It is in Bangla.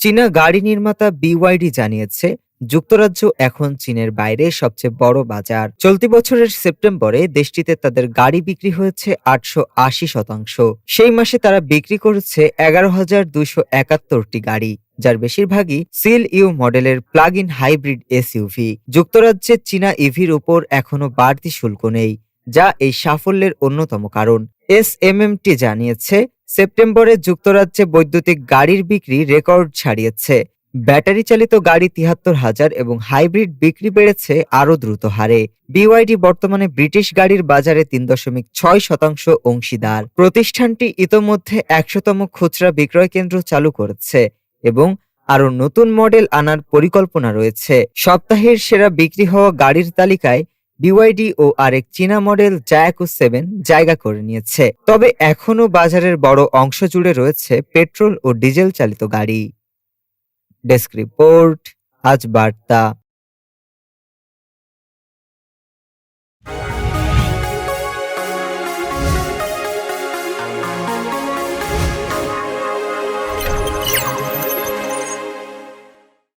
চীনা গাড়ি নির্মাতা বিওয়াইডি জানিয়েছে, যুক্তরাজ্য এখন চীনের বাইরে সবচেয়ে বড় বাজার। চলতি বছরের সেপ্টেম্বরে দেশটিতে তাদের গাড়ি বিক্রি হয়েছে আটশো আশি শতাংশ। সেই মাসে তারা বিক্রি করেছে এগারো হাজার দুইশো একাত্তরটি গাড়ি, যার বেশিরভাগই সিল ইউ মডেলের প্লাগ ইন হাইব্রিড এসইউভি যুক্তরাজ্যে চীনা ইভির উপর এখনও বাড়তি শুল্ক নেই, যা এই সাফল্যের অন্যতম কারণ। এসএমএমটি জানিয়েছে সেপ্টেম্বরে যুক্তরাজ্যে বৈদ্যুতিক গাড়ির বিক্রি রেকর্ড ছাড়িয়েছে। ব্যাটারি চালিত গাড়ি তিহাত্তর হাজার এবং হাইব্রিড বিক্রি বেড়েছে আরও দ্রুত হারে। বিওয়াইডি বর্তমানে ব্রিটিশ গাড়ির বাজারে তিন দশমিক ছয় শতাংশ অংশীদার। প্রতিষ্ঠানটি ইতোমধ্যে একশোতম খুচরা বিক্রয় কেন্দ্র চালু করেছে এবং আরও নতুন মডেল আনার পরিকল্পনা রয়েছে। সপ্তাহের সেরা বিক্রি হওয়া গাড়ির তালিকায় বিওয়াইডি ও আরেক চীনা মডেল জায়াকো সেভেন জায়গা করে নিয়েছে। তবে এখনও বাজারের বড় অংশ জুড়ে রয়েছে পেট্রোল ও ডিজেল চালিত গাড়ি। ডেস্ক রিপোর্ট, আজ বার্তা।